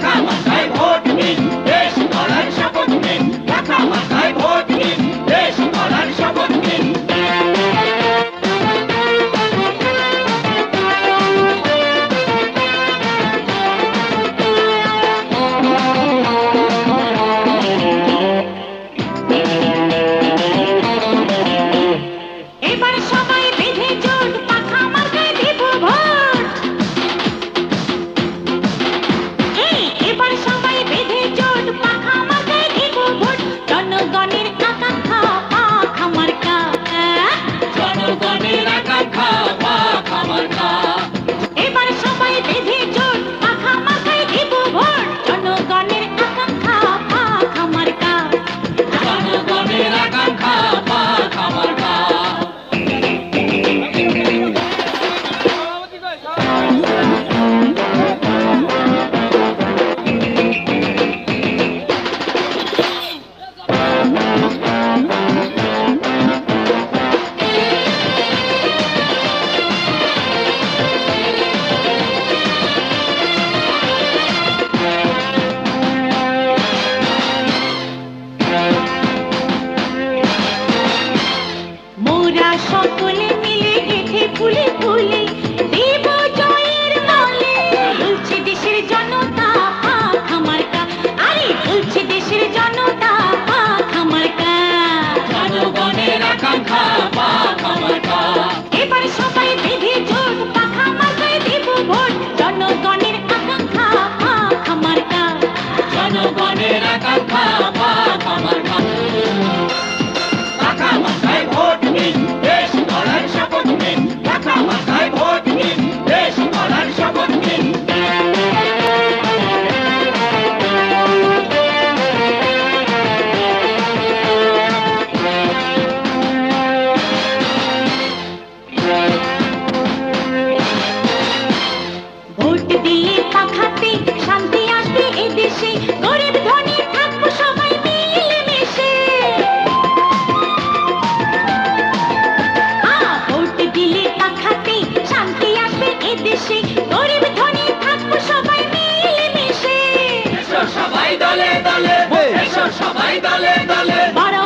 Come, I vote in. মনের আকাঙ্ক্ষা পাক আমার টাকা মাথায় ভোট নিন, দেশ গড়ার শপথ নিন। টাকা মাথায় ভোট নিন, দেশ গড়ার শপথ নিন। ভোট দিয়ে পাখাতে শান্তি আসবে এদেশে। দেশে গরিব ধনী থাকব সবাই মিলেমিশে। এসো সবাই দলে দলে এসো সবাই দলে দলে। বড়